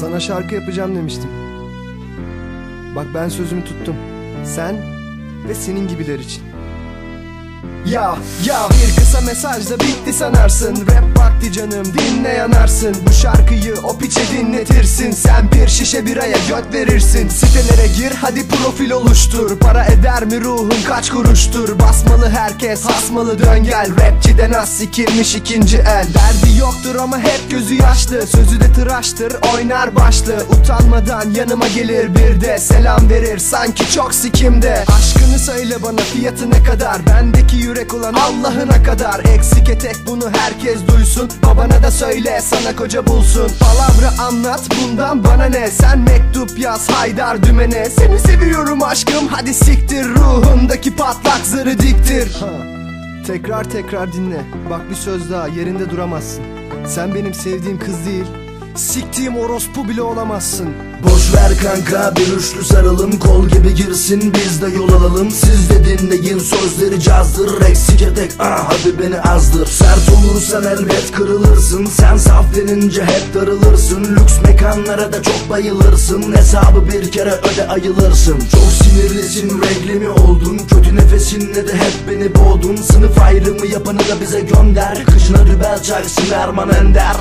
Sana şarkı yapacağım demiştim. Bak ben sözümü tuttum. Sen ve senin gibiler için. Ya ya. Bir kısa mesajda bitti sanarsın. Rap vakti canım dinle yanarsın. Bu şarkıyı o piçe dinletirsin. Sen bir şişe biraya göt verirsin. Sitelere gir hadi profil oluştur. Para eder mi ruhun kaç kuruştur? Basmalı herkes hasmalı dön gel. Rapçiden az sikilmiş ikinci el. Derdi yoktur ama hep gözü yaşlı Sözü de tıraştır oynar başlı. Utanmadan yanıma gelir bir de Selam verir. Sanki çok sikimde. Aşkını söyle bana fiyatı ne kadar? Bendeki yürek olan Allah'ına kadar. Eksik etek bunu herkes duysun. Babana da söyle sana koca bulsun. Palavra anlat bundan bana ne? Sen mektup yaz Haydar dümene. Seni seviyorum aşkım hadi siktir. Ruhundaki patlak zırı diktir. Tekrar tekrar dinle. Bak bir söz daha yerinde duramazsın Sen benim sevdiğim kız değil Siktiğim orospu bile olamazsın. Boş ver kanka bir üçlü saralım Kol gibi girsin biz de yol alalım. Siz de dinleyin sözleri cazdır Eksik etek. Ah hadi beni azdır. Sert olursan elbet kırılırsın Sen saf denince hep darılırsın. Lüks mekanlara da çok bayılırsın Hesabı bir kere öde ayılırsın. Çok sinirlisin regli mi oldun? Kötü nefesinle de hep beni boğdun? Sınıf ayrımı yapanı da bize gönder Kışına rübel çaksın Erman Ender